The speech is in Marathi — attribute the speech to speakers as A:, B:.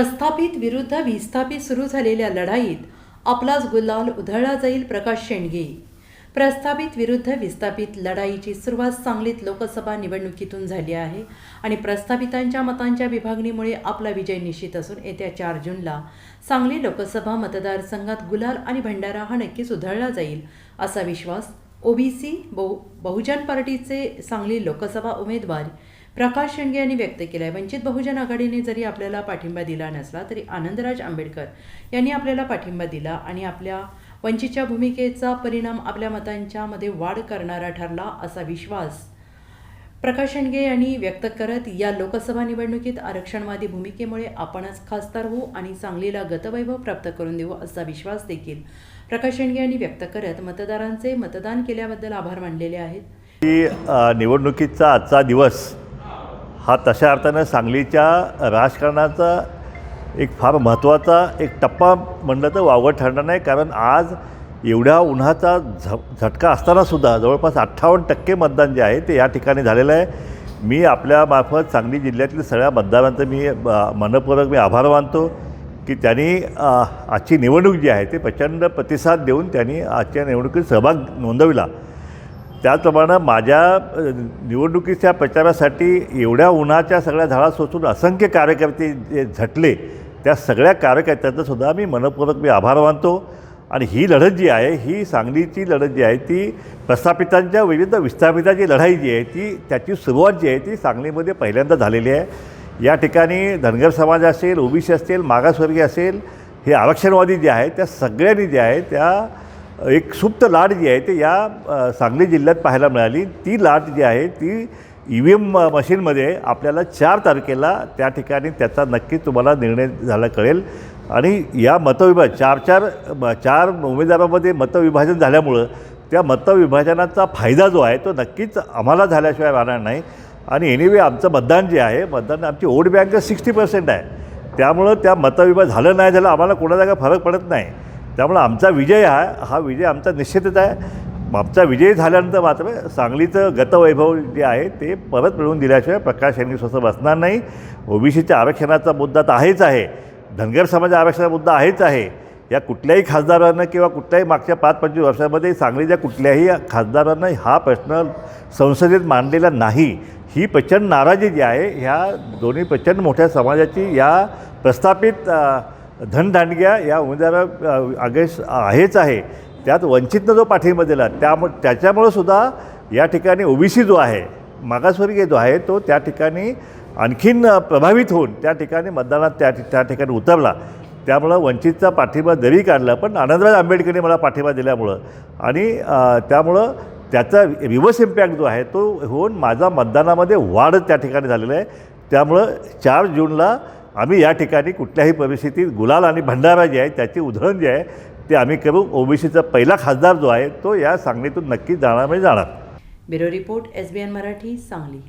A: प्रस्थापित विरुद्ध विस्थापित सुरू झालेल्या लढाईत आपलाच गुलाल उधळला जाईल प्रकाश शेंडगे. प्रस्थापित विरुद्ध विस्थापित लढाईची सुरुवात सांगलीत लोकसभा निवडणुकीतून झाली आहे आणि प्रस्थापितांच्या मतांच्या विभागणीमुळे आपला विजय निश्चित असून येत्या चार जूनला सांगली लोकसभा मतदारसंघात गुलाल आणि भंडारा हा नक्कीच उधळला जाईल असा विश्वास ओबीसी बहु बहुजन पार्टीचे सांगली लोकसभा उमेदवार प्रकाश शेंडगे यांनी व्यक्त केला आहे वंचित बहुजन आघाडीने जरी आपल्याला पाठिंबा दिला नसला तरी आनंदराज आंबेडकर यांनी आपल्याला पाठिंबा दिला आणि आपल्या वंचितच्या भूमिकेचा परिणाम आपल्या मतांच्यामध्ये वाढ करणारा ठरला असा विश्वास प्रकाश शेंडगे यांनी व्यक्त करत या लोकसभा निवडणुकीत आरक्षणवादी भूमिकेमुळे आपणच खासदार होऊ आणि सांगलीला गतवैभव प्राप्त करून देऊ असा विश्वास देखील प्रकाश शेंडगे यांनी व्यक्त करत मतदारांचे मतदान केल्याबद्दल आभार मानलेले आहेत.
B: निवडणुकीचा आजचा दिवस हा तशा अर्थानं सांगलीच्या राजकारणाचा एक फार महत्त्वाचा एक टप्पा म्हणलं तर वावगं ठरणार नाही. कारण आज एवढ्या उन्हाचा झ झटका असतानासुद्धा जवळपास अठ्ठावन्न टक्के मतदान जे आहे ते या ठिकाणी झालेलं आहे. मी आपल्यामार्फत सांगली जिल्ह्यातील सगळ्या मतदारांचं मी मनपूर्वक मी आभार मानतो की त्यांनी आजची निवडणूक जी आहे ते प्रचंड प्रतिसाद देऊन त्यांनी आजच्या निवडणुकीत सहभाग नोंदविला. त्याचप्रमाणे माझ्या निवडणुकीच्या प्रचारासाठी एवढ्या उन्हाच्या सगळ्या झाडा सोसून असंख्य कार्यकर्ते जे झटले त्या सगळ्या कार्यकर्त्यांचा सुद्धा मी मनपूर्वक मी आभार मानतो. आणि ही लढत जी आहे ही सांगलीची लढत जी आहे ती प्रस्थापितांच्या विविध विस्थापितांची लढाई जी आहे ती त्याची सुरुवात जी आहे ती सांगलीमध्ये पहिल्यांदा झालेली आहे. या ठिकाणी धनगर समाज असेल ओबीसी असेल मागासवर्गीय असेल हे आरक्षणवादी जे आहे त्या सगळ्यांनी जे आहे त्या एक सुप्त लाट जी आहे ते या सांगली जिल्ह्यात पाहायला मिळाली. ती लाट जी आहे ती ई व्ही एम मशीनमध्ये आपल्याला चार तारखेला त्या ठिकाणी त्याचा नक्कीच तुम्हाला निर्णय झाला कळेल. आणि या मतविभाग चार चार चार उमेदवारामध्ये मतविभाजन झाल्यामुळं त्या मतविभाजनाचा फायदा जो आहे तो नक्कीच आम्हाला झाल्याशिवाय राहणार नाही. आणि एनिवे आमचं मतदान जे आहे मतदान आमची वोट बँक सिक्स्टी पर्सेंट आहे. त्यामुळं त्या मतविभाग झालं नाही झालं आम्हाला कोणाचा काय फरक पडत नाही. त्यामुळं आमचा विजय हा हा विजय आमचा निश्चितच आहे. आमचा विजय झाल्यानंतर मात्र सांगलीचं गतवैभव जे आहे ते परत मिळवून दिल्याशिवाय प्रकाश यांनी स्वतः बसणार नाही. ओबीसीच्या आरक्षणाचा मुद्दा तर आहेच आहे. धनगर समाज आरक्षणाचा मुद्दा आहेच आहे. या कुठल्याही खासदारानं किंवा कुठल्याही मागच्या पाच पंचवीस वर्षामध्ये सांगलीच्या कुठल्याही खासदारानं हा प्रश्न संसदेत मांडलेला नाही. ही प्रचंड नाराजी जी आहे ह्या दोन्ही प्रचंड मोठ्या समाजाची या प्रस्थापित धनदांडग्या या उमेदवारा आगेश आहेच आहे. त्यात वंचितनं जो पाठिंबा दिला त्यामु त्याच्यामुळं सुद्धा या ठिकाणी ओबीसी जो आहे मागासवर्गीय जो आहे तो त्या ठिकाणी आणखीन प्रभावित होऊन त्या ठिकाणी मतदानात त्या त्या ठिकाणी उतरला. त्यामुळं वंचितचा पाठिंबा जरी काढला पण आनंदराज आंबेडकरने मला पाठिंबा दिल्यामुळं आणि त्यामुळं त्याचा रिव्हर्स इम्पॅक्ट जो आहे तो होऊन माझा मतदानामध्ये वाढ त्या ठिकाणी झालेला आहे. त्यामुळं चार जूनला आम्ही या ठिकाणी कुठल्याही परिस्थितीत गुलाल आणि भंडारा जे आहे त्याची उधळण जे आहे ते आम्ही करू ओबीसीचा पहिला खासदार जो आहे तो या सांगलीतून नक्कीच जाणार म्हणजे जाणार.
A: Bureau report S B N Marathi Sangli.